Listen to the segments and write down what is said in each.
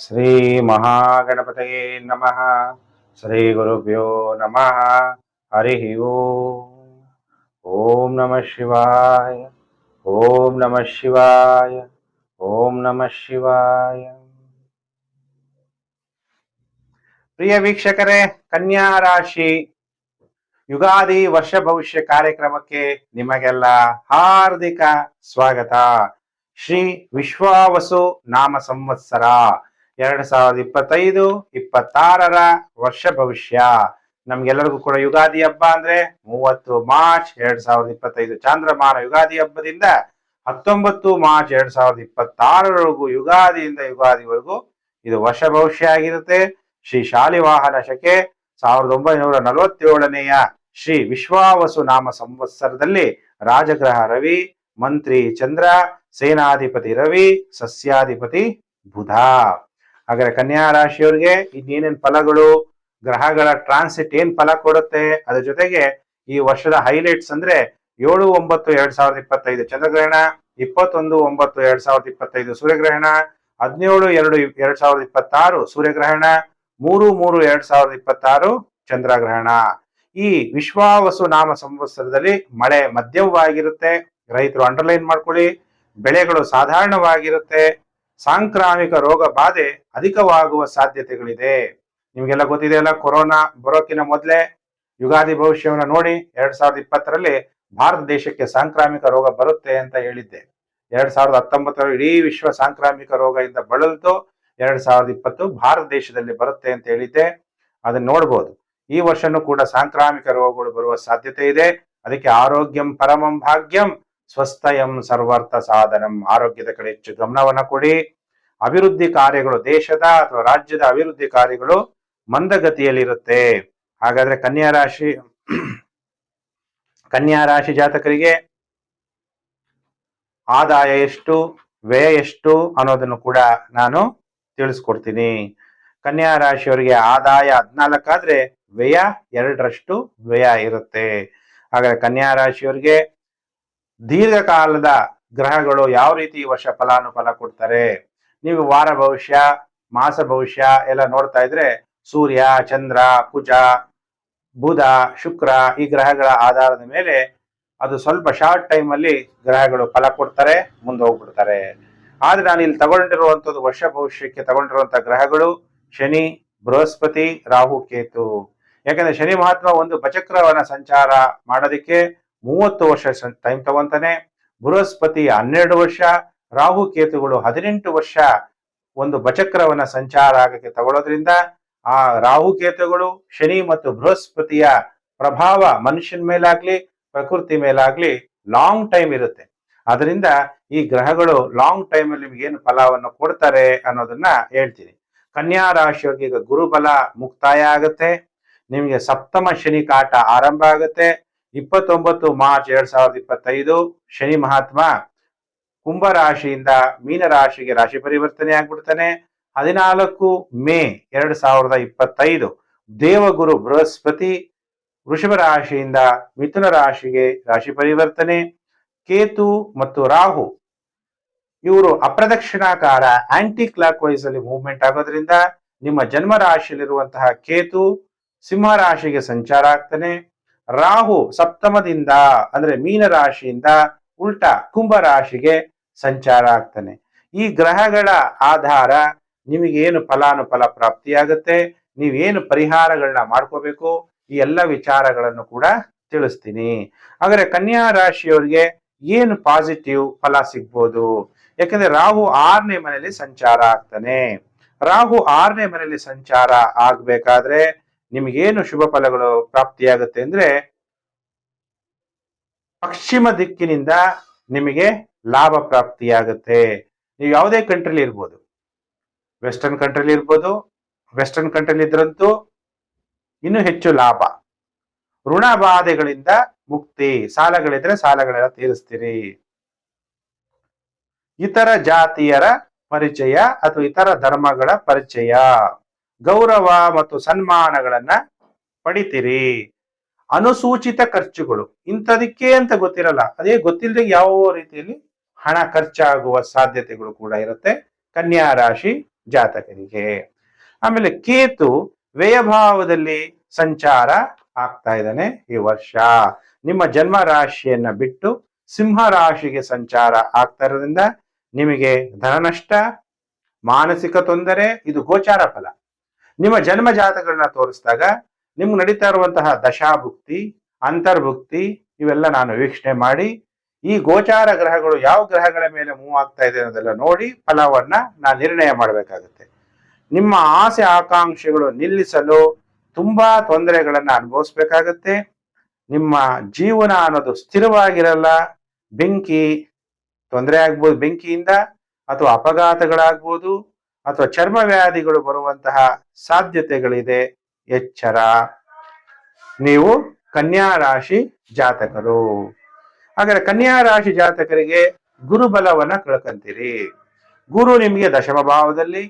ಶ್ರೀ ಮಹಾಗಣಪತಯೇ ನಮಃ ಶ್ರೀ ಗುರುಭ್ಯೋ ನಮಃ ಹರಿ ಓಂ ನಮಃ ಶಿವಾಯ ಓಂ ನಮಃ ಶಿವಾಯ ಓಂ ನಮಃ ಶಿವಾಯ ಪ್ರಿಯ ವೀಕ್ಷಕರೇ ಕನ್ಯಾ ರಾಶಿ ಯುಗಾದಿ ವರ್ಷ ಭವಿಷ್ಯ ಕಾರ್ಯಕ್ರಮಕ್ಕೆ ನಿಮಗೆಲ್ಲ ಹಾರ್ದಿಕ ಸ್ವಾಗತ. ಶ್ರೀ ವಿಶ್ವಾವಸು ನಾಮ ಸಂವತ್ಸರ. ಎರಡ್ ಸಾವಿರದ ಇಪ್ಪತ್ತೈದು, ಇಪ್ಪತ್ತಾರರ ವರ್ಷ ಭವಿಷ್ಯ. ನಮ್ಗೆಲ್ಲರಿಗೂ ಕೂಡ ಯುಗಾದಿ ಹಬ್ಬ ಅಂದ್ರೆ ಮೂವತ್ತು ಮಾರ್ಚ್ ಎರಡ್ ಸಾವಿರದ ಇಪ್ಪತ್ತೈದು, ಚಾಂದ್ರಮಾನ ಯುಗಾದಿ ಹಬ್ಬದಿಂದ ಹತ್ತೊಂಬತ್ತು ಮಾರ್ಚ್ ಎರಡ್ ಸಾವಿರದ ಇಪ್ಪತ್ತಾರರವರೆಗೂ, ಯುಗಾದಿಯಿಂದ ಯುಗಾದಿವರೆಗೂ ಇದು ವರ್ಷ ಭವಿಷ್ಯ ಆಗಿರುತ್ತೆ. ಶ್ರೀ ಶಾಲಿವಾಹನ ಶಕೆ ಸಾವಿರದ ಒಂಬೈನೂರ ನಲವತ್ತೇಳನೆಯ ಶ್ರೀ ವಿಶ್ವಾವಸು ನಾಮ ಸಂವತ್ಸರದಲ್ಲಿ ರಾಜಗ್ರಹ ರವಿ, ಮಂತ್ರಿ ಚಂದ್ರ, ಸೇನಾಧಿಪತಿ ರವಿ, ಸಸ್ಯಾಧಿಪತಿ ಬುಧ. ಹಾಗಾದ್ರೆ ಕನ್ಯಾ ರಾಶಿಯವ್ರಿಗೆ ಇನ್ನೇನೇನ್ ಫಲಗಳು, ಗ್ರಹಗಳ ಟ್ರಾನ್ಸಿಟ್ ಏನ್ ಫಲ ಕೊಡುತ್ತೆ, ಅದ್ರ ಜೊತೆಗೆ ಈ ವರ್ಷದ ಹೈಲೈಟ್ಸ್ ಅಂದ್ರೆ ಏಳು, ಒಂಬತ್ತು, ಎರಡ್ ಸಾವಿರದ ಇಪ್ಪತ್ತೈದು ಚಂದ್ರಗ್ರಹಣ, ಇಪ್ಪತ್ತೊಂದು, ಒಂಬತ್ತು, ಎರಡ್ ಸಾವಿರದ ಇಪ್ಪತ್ತೈದು ಸೂರ್ಯಗ್ರಹಣ, ಹದಿನೇಳು, ಎರಡು, ಎರಡ್ ಸಾವಿರದ ಇಪ್ಪತ್ತಾರು ಸೂರ್ಯಗ್ರಹಣ, ಮೂರು ಮೂರು, ಎರಡ್ ಸಾವಿರದ ಇಪ್ಪತ್ತಾರು ಚಂದ್ರಗ್ರಹಣ. ಈ ವಿಶ್ವಾವಸು ನಾಮ ಸಂವತ್ಸರದಲ್ಲಿ ಮಳೆ ಮಧ್ಯಮವಾಗಿರುತ್ತೆ, ರೈತರು ಅಂಡರ್ಲೈನ್ ಮಾಡ್ಕೊಳ್ಳಿ, ಬೆಳೆಗಳು ಸಾಧಾರಣವಾಗಿರುತ್ತೆ ಸಾಂಕ್ರಾಮಿಕ ರೋಗ ಬಾಧೆ ಅಧಿಕವಾಗುವ ಸಾಧ್ಯತೆಗಳಿದೆ. ನಿಮ್ಗೆಲ್ಲ ಗೊತ್ತಿದೆಯಲ್ಲ, ಕೊರೋನಾ ಬರೋಕಿನ ಮೊದಲೇ ಯುಗಾದಿ ಭವಿಷ್ಯವನ್ನು ನೋಡಿ ಎರಡ್ ಸಾವಿರದ ಇಪ್ಪತ್ತರಲ್ಲಿ ಭಾರತ ದೇಶಕ್ಕೆ ಸಾಂಕ್ರಾಮಿಕ ರೋಗ ಬರುತ್ತೆ ಅಂತ ಹೇಳಿದ್ದೆ. ಎರಡ್ ಸಾವಿರದ ಹತ್ತೊಂಬತ್ತರ ಇಡೀ ವಿಶ್ವ ಸಾಂಕ್ರಾಮಿಕ ರೋಗದಿಂದ ಬಳಲ್ತು ಎರಡ್ ಸಾವಿರದ ಇಪ್ಪತ್ತು ಭಾರತ ದೇಶದಲ್ಲಿ ಬರುತ್ತೆ ಅಂತ ಹೇಳಿದ್ದೆ. ಅದನ್ನ ನೋಡ್ಬೋದು. ಈ ವರ್ಷನೂ ಕೂಡ ಸಾಂಕ್ರಾಮಿಕ ರೋಗಗಳು ಬರುವ ಸಾಧ್ಯತೆ ಇದೆ. ಅದಕ್ಕೆ ಆರೋಗ್ಯಂ ಪರಮಂ ಭಾಗ್ಯಂ. ಸ್ವಸ್ಥಯಂ ಸರ್ವಾರ್ಥ ಸಾಧನಂ. ಆರೋಗ್ಯದ ಕಡೆ ಹೆಚ್ಚು ಗಮನವನ್ನ ಕೊಡಿ. ಅಭಿವೃದ್ಧಿ ಕಾರ್ಯಗಳು ದೇಶದ ಅಥವಾ ರಾಜ್ಯದ ಅಭಿವೃದ್ಧಿ ಕಾರ್ಯಗಳು ಮಂದಗತಿಯಲ್ಲಿರುತ್ತೆ. ಹಾಗಾದ್ರೆ ಕನ್ಯಾ ರಾಶಿ ಕನ್ಯಾ ರಾಶಿ ಜಾತಕರಿಗೆ ಆದಾಯ ಎಷ್ಟು, ವ್ಯಯ ಎಷ್ಟು ಅನ್ನೋದನ್ನು ಕೂಡ ನಾನು ತಿಳಿಸ್ಕೊಡ್ತೀನಿ. ಕನ್ಯಾ ರಾಶಿಯವರಿಗೆ ಆದಾಯ ಹದ್ನಾಲ್ಕಾದ್ರೆ ವ್ಯಯ ಎರಡರಷ್ಟು ವ್ಯಯ ಇರುತ್ತೆ. ಹಾಗಾದ್ರೆ ಕನ್ಯಾ ರಾಶಿಯವರಿಗೆ ದೀರ್ಘಕಾಲದ ಗ್ರಹಗಳು ಯಾವ ರೀತಿ ಈ ವರ್ಷ ಫಲಾನುಫಲ ಕೊಡ್ತಾರೆ? ನೀವು ವಾರ ಭವಿಷ್ಯ, ಮಾಸ ಭವಿಷ್ಯ ಎಲ್ಲ ನೋಡ್ತಾ ಇದ್ರೆ ಸೂರ್ಯ, ಚಂದ್ರ, ಕುಜ, ಬುಧ, ಶುಕ್ರ ಈ ಗ್ರಹಗಳ ಆಧಾರದ ಮೇಲೆ ಅದು ಸ್ವಲ್ಪ ಶಾರ್ಟ್ ಟೈಮ್ ಅಲ್ಲಿ ಗ್ರಹಗಳು ಫಲ ಕೊಡ್ತಾರೆ, ಮುಂದೆ ಹೋಗ್ಬಿಡ್ತಾರೆ. ಆದ್ರೆ ನಾನು ಇಲ್ಲಿ ತಗೊಂಡಿರುವಂತದ್ದು ವರ್ಷ ಭವಿಷ್ಯಕ್ಕೆ ತಗೊಂಡಿರುವಂತಹ ಗ್ರಹಗಳು ಶನಿ, ಬೃಹಸ್ಪತಿ, ರಾಹು, ಕೇತು. ಯಾಕಂದ್ರೆ ಶನಿ ಮಹಾತ್ಮ ಒಂದು ಬಚಕ್ರವನ್ನ ಸಂಚಾರ ಮಾಡೋದಕ್ಕೆ ಮೂವತ್ತು ವರ್ಷ ಟೈಮ್ ತಗೊಂತಾನೆ. ಬೃಹಸ್ಪತಿ ಹನ್ನೆರಡು ವರ್ಷ, ರಾಹು ಕೇತುಗಳು ಹದಿನೆಂಟು ವರ್ಷ ಒಂದು ಬಚಕ್ರವನ್ನ ಸಂಚಾರ ಆಗಕ್ಕೆ ತಗೊಳ್ಳೋದ್ರಿಂದ ಆ ರಾಹುಕೇತುಗಳು ಶನಿ ಮತ್ತು ಬೃಹಸ್ಪತಿಯ ಪ್ರಭಾವ ಮನುಷ್ಯನ ಮೇಲಾಗ್ಲಿ, ಪ್ರಕೃತಿ ಮೇಲಾಗ್ಲಿ ಲಾಂಗ್ ಟೈಮ್ ಇರುತ್ತೆ. ಅದರಿಂದ ಈ ಗ್ರಹಗಳು ಲಾಂಗ್ ಟೈಮ್ ಅಲ್ಲಿ ನಿಮ್ಗೆ ಏನು ಫಲವನ್ನು ಕೊಡ್ತಾರೆ ಅನ್ನೋದನ್ನ ಹೇಳ್ತೀನಿ. ಕನ್ಯಾ ರಾಶಿಯವರಿಗೆ ಈಗ ಗುರುಬಲ ಮುಕ್ತಾಯ ಆಗುತ್ತೆ. ನಿಮಗೆ ಸಪ್ತಮ ಶನಿ ಕಾಟ ಆರಂಭ ಆಗುತ್ತೆ. ಇಪ್ಪತ್ತೊಂಬತ್ತು ಮಾರ್ಚ್ ಎರಡ್ ಸಾವಿರದ ಇಪ್ಪತ್ತೈದು ಶನಿ ಮಹಾತ್ಮ ಕುಂಭ ರಾಶಿಯಿಂದ ಮೀನ ರಾಶಿಗೆ ರಾಶಿ ಪರಿವರ್ತನೆ ಆಗ್ಬಿಡ್ತಾನೆ. ಹದಿನಾಲ್ಕು ಮೇ ಎರಡ್ ಸಾವಿರದ ಇಪ್ಪತ್ತೈದು ದೇವಗುರು ಬೃಹಸ್ಪತಿ ವೃಷಭ ರಾಶಿಯಿಂದ ಮಿಥುನ ರಾಶಿಗೆ ರಾಶಿ ಪರಿವರ್ತನೆ. ಕೇತು ಮತ್ತು ರಾಹು ಇವರು ಅಪ್ರದಕ್ಷಿಣಾಕಾರ ಆಂಟಿ ಕ್ಲಾಕ್ ವೈಸ್ ಅಲ್ಲಿ ಮೂವ್ಮೆಂಟ್ ಆಗೋದ್ರಿಂದ ನಿಮ್ಮ ಜನ್ಮ ರಾಶಿಯಲ್ಲಿರುವಂತಹ ಕೇತು ಸಿಂಹ ರಾಶಿಗೆ ಸಂಚಾರ ಆಗ್ತಾನೆ. ರಾಹು ಸಪ್ತಮದಿಂದ, ಅಂದ್ರೆ ಮೀನ ರಾಶಿಯಿಂದ ಉಲ್ಟಾ ಕುಂಭ ರಾಶಿಗೆ ಸಂಚಾರ ಆಗ್ತಾನೆ. ಈ ಗ್ರಹಗಳ ಆಧಾರ ನಿಮಗೇನು ಫಲಾನುಫಲ ಪ್ರಾಪ್ತಿಯಾಗುತ್ತೆ, ನೀವೇನು ಪರಿಹಾರಗಳನ್ನ ಮಾಡ್ಕೋಬೇಕು, ಈ ಎಲ್ಲ ವಿಚಾರಗಳನ್ನು ಕೂಡ ತಿಳಿಸ್ತೀನಿ. ಹಾಗಾದ್ರೆ ಕನ್ಯಾ ರಾಶಿಯವರಿಗೆ ಏನು ಪಾಸಿಟಿವ್ ಫಲ ಸಿಗ್ಬೋದು? ಯಾಕಂದ್ರೆ ರಾಹು ಆರನೇ ಮನೆಯಲ್ಲಿ ಸಂಚಾರ ಆಗ್ತಾನೆ. ರಾಹು ಆರನೇ ಮನೆಯಲ್ಲಿ ಸಂಚಾರ ಆಗ್ಬೇಕಾದ್ರೆ ನಿಮಗೇನು ಶುಭ ಫಲಗಳು ಪ್ರಾಪ್ತಿಯಾಗುತ್ತೆ ಅಂದ್ರೆ ಪಶ್ಚಿಮ ದಿಕ್ಕಿನಿಂದ ನಿಮಗೆ ಲಾಭ ಪ್ರಾಪ್ತಿಯಾಗುತ್ತೆ. ನೀವು ಯಾವುದೇ ಕಂಟ್ರಿಲಿ ಇರ್ಬೋದು. ವೆಸ್ಟರ್ನ್ ಕಂಟ್ರಿಲಿ ಇರ್ಬೋದು ವೆಸ್ಟರ್ನ್ ಕಂಟ್ರಿಲಿ ಇದ್ರಂತೂ ಇನ್ನೂ ಹೆಚ್ಚು ಲಾಭ. ಋಣ ಬಾಧೆಗಳಿಂದ ಮುಕ್ತಿ. ಸಾಲಗಳಿದ್ರೆ ಸಾಲಗಳೆಲ್ಲ ತೀರಿಸ್ತೀರಿ. ಇತರ ಜಾತಿಯರ ಪರಿಚಯ ಅಥವಾ ಇತರ ಧರ್ಮಗಳ ಪರಿಚಯ. ಗೌರವ ಮತ್ತು ಸನ್ಮಾನಗಳನ್ನ ಪಡಿತೀರಿ. ಅನುಸೂಚಿತ ಖರ್ಚುಗಳು. ಇಂಥದಕ್ಕೆ ಅಂತ ಗೊತ್ತಿರಲ್ಲ. ಅದೇ ಗೊತ್ತಿಲ್ಲದೆ ಯಾವ ರೀತಿಯಲ್ಲಿ ಹಣ ಖರ್ಚಾಗುವ ಸಾಧ್ಯತೆಗಳು ಕೂಡ ಇರುತ್ತೆ. ಕನ್ಯಾ ರಾಶಿ ಜಾತಕರಿಗೆ. ಆಮೇಲೆ ಕೇತು ವ್ಯಯಭಾವದಲ್ಲಿ ಸಂಚಾರ ಆಗ್ತಾ ಇದ್ದಾನೆ ಈ ವರ್ಷ. ನಿಮ್ಮ ಜನ್ಮ ರಾಶಿಯನ್ನ ಬಿಟ್ಟು ಸಿಂಹ ರಾಶಿಗೆ ಸಂಚಾರ ಆಗ್ತಾ ಇರೋದ್ರಿಂದ ನಿಮಗೆ ಧನನಷ್ಟ ಮಾನಸಿಕ ತೊಂದರೆ, ಇದು ಗೋಚಾರ ಫಲ. ನಿಮ್ಮ ಜನ್ಮ ಜಾತಕಗಳನ್ನ ತೋರಿಸಿದಾಗ ನಿಮ್ಗೆ ನಡೀತಾ ಇರುವಂತಹ ದಶಾಭುಕ್ತಿ, ಅಂತರ್ಭುಕ್ತಿ, ಇವೆಲ್ಲ ನಾನು ವೀಕ್ಷಣೆ ಮಾಡಿ, ಈ ಗೋಚಾರ ಗ್ರಹಗಳು ಯಾವ ಗ್ರಹಗಳ ಮೇಲೆ ಮೂವ್ ಆಗ್ತಾ ಇದೆ ಅನ್ನೋದೆಲ್ಲ ನೋಡಿ ಫಲವನ್ನ ನಾನು ನಿರ್ಣಯ ಮಾಡಬೇಕಾಗುತ್ತೆ. ನಿಮ್ಮ ಆಸೆ ಆಕಾಂಕ್ಷೆಗಳು ನಿಲ್ಲಿಸಲು ತುಂಬಾ ತೊಂದರೆಗಳನ್ನ ಅನುಭವಿಸ್ಬೇಕಾಗತ್ತೆ. ನಿಮ್ಮ ಜೀವನ ಅನ್ನೋದು ಸ್ಥಿರವಾಗಿರಲ್ಲ, ಬೆಂಕಿ, ತೊಂದರೆ ಆಗ್ಬೋದು ಬೆಂಕಿಯಿಂದ ಅಥವಾ ಅಪಘಾತಗಳಾಗ್ಬೋದು ಅಥವಾ ಚರ್ಮ ವ್ಯಾಧಿಗಳು ಬರುವಂತಹ ಸಾಧ್ಯತೆಗಳಿದೆ. ಎಚ್ಚರ. ನೀವು ಕನ್ಯಾ ರಾಶಿ ಜಾತಕರು. ಹಾಗಾದ್ರೆ ಕನ್ಯಾ ರಾಶಿ ಜಾತಕರಿಗೆ ಗುರುಬಲವನ್ನ ಕಳ್ಕಂತೀರಿ. ಗುರು ನಿಮಗೆ ದಶಮ ಭಾವದಲ್ಲಿ,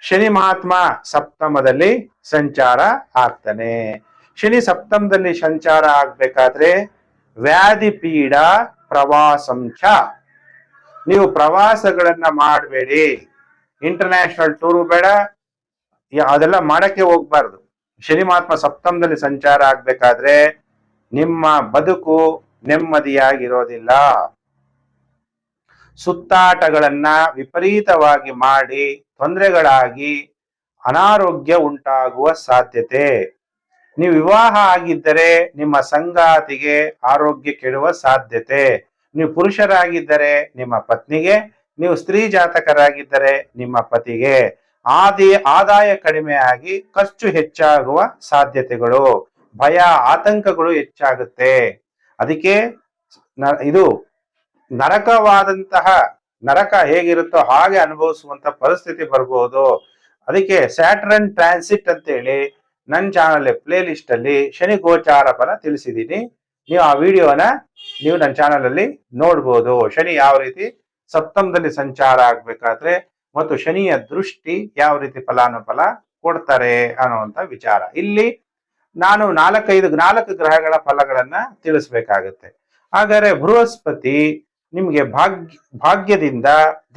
ಶನಿ ಮಹಾತ್ಮ ಸಪ್ತಮದಲ್ಲಿ ಸಂಚಾರ ಆಗ್ತಾನೆ. ಶನಿ ಸಪ್ತಮದಲ್ಲಿ ಸಂಚಾರ ಆಗ್ಬೇಕಾದ್ರೆ ವ್ಯಾಧಿ ಪೀಡ ಪ್ರವಾಸಂಚ ನೀವು ಪ್ರವಾಸಗಳನ್ನ ಮಾಡಬೇಡಿ. ಇಂಟರ್ನ್ಯಾಷನಲ್ ಟೂರು ಬೇಡ ಅದೆಲ್ಲ ಮಾಡಕ್ಕೆ ಹೋಗ್ಬಾರ್ದು. ಶನಿ ಮಹಾತ್ಮ ಸಪ್ತಮದಲ್ಲಿ ಸಂಚಾರ ಆಗ್ಬೇಕಾದ್ರೆ ನಿಮ್ಮ ಬದುಕು ನೆಮ್ಮದಿಯಾಗಿರೋದಿಲ್ಲ. ಸುತ್ತಾಟಗಳನ್ನ ವಿಪರೀತವಾಗಿ ಮಾಡಿ ತೊಂದರೆಗಳಾಗಿ ಅನಾರೋಗ್ಯ ಉಂಟಾಗುವ ಸಾಧ್ಯತೆ. ನೀವು ವಿವಾಹ ಆಗಿದ್ದರೆ ನಿಮ್ಮ ಸಂಗಾತಿಗೆ ಆರೋಗ್ಯ ಕೆಡುವ ಸಾಧ್ಯತೆ. ನೀವು ಪುರುಷರಾಗಿದ್ದರೆ ನಿಮ್ಮ ಪತ್ನಿಗೆ, ನೀವು ಸ್ತ್ರೀ ಜಾತಕರಾಗಿದ್ದರೆ ನಿಮ್ಮ ಪತಿಗೆ. ಆದಿ ಆದಾಯ ಕಡಿಮೆ ಆಗಿ ಖರ್ಚು ಹೆಚ್ಚಾಗುವ ಸಾಧ್ಯತೆಗಳು, ಭಯ, ಆತಂಕಗಳು ಹೆಚ್ಚಾಗುತ್ತೆ. ಅದಕ್ಕೆ ಇದು ನರಕವಾದಂತಹ ನರಕ ಹೇಗಿರುತ್ತೋ ಹಾಗೆ ಅನುಭವಿಸುವಂತ ಪರಿಸ್ಥಿತಿ ಬರಬಹುದು ಅದಕ್ಕೆ ಸ್ಯಾಟ್ರನ್ ಟ್ರಾನ್ಸಿಟ್ ಅಂತೇಳಿ ನನ್ನ ಚಾನಲ್ ಪ್ಲೇ ಲಿಸ್ಟ್ ಅಲ್ಲಿ ಶನಿ ಗೋಚಾರ ಫಲ ತಿಳಿಸಿದ್ದೀನಿ. ನೀವು ಆ ವಿಡಿಯೋನ ನೀವು ನನ್ನ ಚಾನಲ್ ಅಲ್ಲಿ ನೋಡ್ಬೋದು. ಶನಿ ಯಾವ ರೀತಿ ಸಪ್ತಮದಲ್ಲಿ ಸಂಚಾರ ಆಗ್ಬೇಕಾದ್ರೆ ಮತ್ತು ಶನಿಯ ದೃಷ್ಟಿ ಯಾವ ರೀತಿ ಫಲಾನುಫಲ ಕೊಡ್ತಾರೆ ಅನ್ನುವಂತ ವಿಚಾರ. ಇಲ್ಲಿ ನಾನು ನಾಲ್ಕೈದು, ನಾಲ್ಕು ಗ್ರಹಗಳ ಫಲಗಳನ್ನ ತಿಳಿಸ್ಬೇಕಾಗತ್ತೆ. ಹಾಗಾದ್ರೆ ಬೃಹಸ್ಪತಿ ನಿಮ್ಗೆ ಭಾಗ್ಯ, ಭಾಗ್ಯದಿಂದ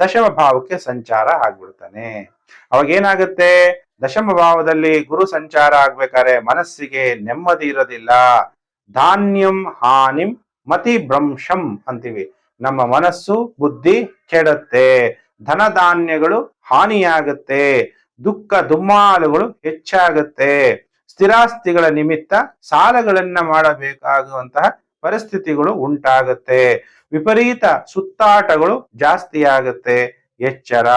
ದಶಮ ಭಾವಕ್ಕೆ ಸಂಚಾರ ಆಗ್ಬಿಡ್ತಾನೆ. ಅವಾಗ ಏನಾಗುತ್ತೆ? ದಶಮ ಭಾವದಲ್ಲಿ ಗುರು ಸಂಚಾರ ಆಗ್ಬೇಕಾದ್ರೆ ಮನಸ್ಸಿಗೆ ನೆಮ್ಮದಿ ಇರೋದಿಲ್ಲ. ಧಾನ್ಯಂ ಹಾನಿಂ ಮತಿ ಭ್ರಂಶಂ ಅಂತೀವಿ. ನಮ್ಮ ಮನಸ್ಸು, ಬುದ್ಧಿ ಕೆಡುತ್ತೆ. ಧನ ಧಾನ್ಯಗಳು ಹಾನಿಯಾಗುತ್ತೆ, ದುಃಖ ದುಮ್ಮಾಲುಗಳು ಹೆಚ್ಚಾಗುತ್ತೆ. ಸ್ಥಿರಾಸ್ತಿಗಳ ನಿಮಿತ್ತ ಸಾಲಗಳನ್ನ ಮಾಡಬೇಕಾಗುವಂತಹ ಪರಿಸ್ಥಿತಿಗಳು ಉಂಟಾಗುತ್ತೆ. ವಿಪರೀತ ಸುತ್ತಾಟಗಳು ಜಾಸ್ತಿ ಆಗುತ್ತೆ ಎಚ್ಚರ.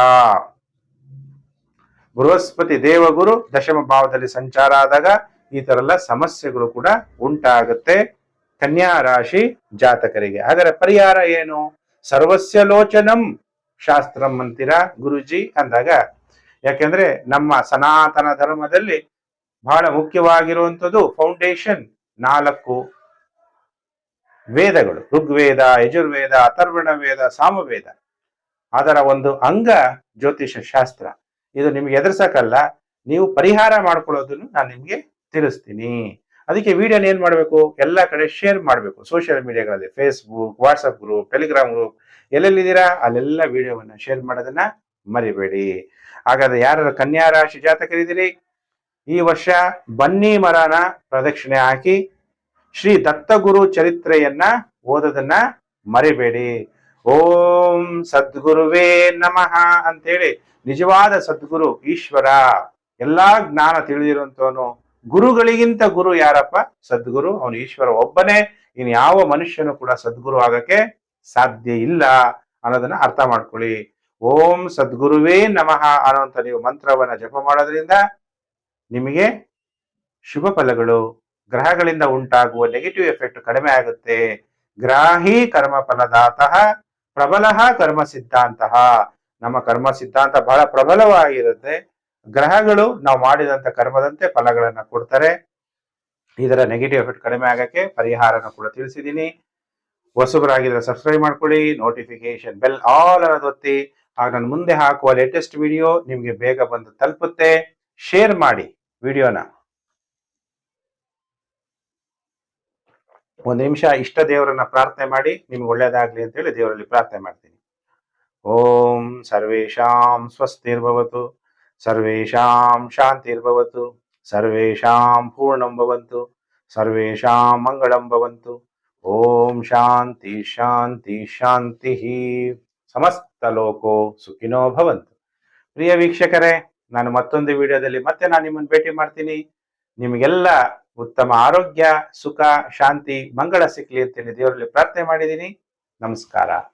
ಬೃಹಸ್ಪತಿ ದೇವಗುರು ದಶಮ ಭಾವದಲ್ಲಿ ಸಂಚಾರ ಆದಾಗ ಈ ತರ ಎಲ್ಲ ಸಮಸ್ಯೆಗಳು ಕೂಡ ಉಂಟಾಗುತ್ತೆ. ಕನ್ಯಾ ರಾಶಿ ಜಾತಕರಿಗೆ. ಹಾಗಾದ್ರೆ ಪರಿಹಾರ ಏನು? ಸರ್ವಸ್ಯ ಲೋಚನಂ. ಶಾಸ್ತ್ರಂ ಅಂತೀರಾ ಗುರುಜಿ ಅಂದಾಗ. ಯಾಕೆಂದ್ರೆ ನಮ್ಮ ಸನಾತನ ಧರ್ಮದಲ್ಲಿ ಬಹಳ ಮುಖ್ಯವಾಗಿರುವಂಥದ್ದು ಫೌಂಡೇಶನ್ ನಾಲ್ಕು ವೇದಗಳು. ಋಗ್ವೇದ, ಯಜುರ್ವೇದ ಅಥರ್ವಣ ವೇದ ಸಾಮವೇದ. ಅದರ ಒಂದು ಅಂಗ ಜ್ಯೋತಿಷ ಶಾಸ್ತ್ರ. ಇದು ನಿಮ್ಗೆ ಎದುರ್ಸಕ್ಕಲ್ಲ, ನೀವು ಪರಿಹಾರ ಮಾಡ್ಕೊಳ್ಳೋದನ್ನು ನಾನು ನಿಮ್ಗೆ ತಿಳಿಸ್ತೀನಿ. ಅದಕ್ಕೆ ವಿಡಿಯೋನ ಏನ್ ಮಾಡಬೇಕು? ಎಲ್ಲ ಕಡೆ ಶೇರ್ ಮಾಡಬೇಕು. Social ಮೀಡಿಯಾಗಳಲ್ಲಿ Facebook WhatsApp group Telegram group ಎಲ್ಲೆಲ್ಲಿದ್ದೀರಾ? ಅಲ್ಲೆಲ್ಲ ವಿಡಿಯೋವನ್ನ ಶೇರ್ ಮಾಡೋದನ್ನ ಮರಿಬೇಡಿ. ಹಾಗಾದ್ರೆ ಯಾರು ಕನ್ಯಾ ರಾಶಿ ಜಾತಕರಿದ್ದೀರಿ? ಈ ವರ್ಷ ಬನ್ನಿ ಮರನ ಪ್ರದಕ್ಷಿಣೆ ಹಾಕಿ ಶ್ರೀ ದತ್ತಗುರು ಚರಿತ್ರೆಯನ್ನ ಓದೋದನ್ನ ಮರಿಬೇಡಿ. ಓಂ ಸದ್ಗುರುವೇ ನಮಃ ಅಂತೇಳಿ ನಿಜವಾದ ಸದ್ಗುರು ಈಶ್ವರ. ಎಲ್ಲಾ ಜ್ಞಾನ ತಿಳಿದಿರುವಂತವನು ಗುರುಗಳಿಗಿಂತ ಗುರು ಯಾರಪ್ಪ? ಸದ್ಗುರು. ಅವನು ಈಶ್ವರ ಒಬ್ಬನೇ. ಇನ್ ಯಾವ ಮನುಷ್ಯನು ಕೂಡ ಸದ್ಗುರು ಆಗಕ್ಕೆ ಸಾಧ್ಯ ಇಲ್ಲ ಅನ್ನೋದನ್ನ ಅರ್ಥ ಮಾಡ್ಕೊಳ್ಳಿ. ಓಂ ಸದ್ಗುರುವೇ ನಮಃ ಅನ್ನುವಂಥ ನೀವು ಮಂತ್ರವನ್ನ ಜಪ ಮಾಡೋದ್ರಿಂದ ನಿಮಗೆ ಶುಭ ಫಲಗಳು. ಗ್ರಹಗಳಿಂದ ಉಂಟಾಗುವ ನೆಗೆಟಿವ್ ಎಫೆಕ್ಟ್ ಕಡಿಮೆ ಆಗುತ್ತೆ. ಗ್ರಾಹಿ ಕರ್ಮ ಫಲದಾತಃ ಪ್ರಬಲ ಕರ್ಮ ಸಿದ್ಧಾಂತ. ನಮ್ಮ ಕರ್ಮ ಸಿದ್ಧಾಂತ ಬಹಳ ಪ್ರಬಲವಾಗಿರುತ್ತೆ. ಗ್ರಹಗಳು ನಾವು ಮಾಡಿದಂತ ಕರ್ಮದಂತೆ ಫಲಗಳನ್ನ ಕೊಡ್ತಾರೆ. ಇದರ ನೆಗೆಟಿವ್ ಎಫೆಕ್ಟ್ ಕಡಿಮೆ ಆಗಕ್ಕೆ ಪರಿಹಾರನ ಕೂಡ ತಿಳಿಸಿದ್ದೀನಿ ಹೊಸಬರಾಗಿದ್ರೆ ಸಬ್ಸ್ಕ್ರೈಬ್ ಮಾಡ್ಕೊಳ್ಳಿ ನೋಟಿಫಿಕೇಶನ್ ಬೆಲ್ ಆಲ್ ಅನ್ನೋದು ಒತ್ತಿ ಆಗ ನಾನು ಮುಂದೆ ಹಾಕುವ ಲೇಟೆಸ್ಟ್ ವಿಡಿಯೋ ನಿಮಗೆ ಬೇಗ ಬಂದು ತಲುಪುತ್ತೆ. ಶೇರ್ ಮಾಡಿ ವಿಡಿಯೋನ ಒಂದು ನಿಮಿಷ ಇಷ್ಟ ದೇವರನ್ನ ಪ್ರಾರ್ಥನೆ ಮಾಡಿ, ನಿಮ್ಗೆ ಒಳ್ಳೇದಾಗ್ಲಿ ಅಂತ ಹೇಳಿ ದೇವರಲ್ಲಿ ಪ್ರಾರ್ಥನೆ ಮಾಡ್ತೀನಿ. ಓಂ ಸರ್ವೇಷಾಂ ಸ್ವಸ್ತಿರ್ಭವತು, ಸರ್ವೇಷಾಂ ಶಾಂತಿರ್ಭವತು, ಸರ್ವೇಷಾಂ ಪೂರ್ಣಂ ಭವಂತು, ಸರ್ವೇಷಾಂ ಮಂಗಳಂ ಭವಂತು. ಓಂ ಶಾಂತಿ ಶಾಂತಿ ಶಾಂತಿ. ಸಮಸ್ತ ಲೋಕೋ ಸುಖಿನೋ ಭವಂತು. ಪ್ರಿಯ ವೀಕ್ಷಕರೇ, ನಾನು ಮತ್ತೊಂದು ವಿಡಿಯೋದಲ್ಲಿ ಮತ್ತೆ ನಾನು ನಿಮ್ಮನ್ನು ಭೇಟಿ ಮಾಡ್ತೀನಿ. ನಿಮಗೆಲ್ಲ ಉತ್ತಮ ಆರೋಗ್ಯ, ಸುಖ, ಶಾಂತಿ, ಮಂಗಳ ಸಿಕ್ಕಲಿ ಅಂತೇಳಿ ದೇವರಲ್ಲಿ ಪ್ರಾರ್ಥನೆ ಮಾಡಿದ್ದೀನಿ. ನಮಸ್ಕಾರ.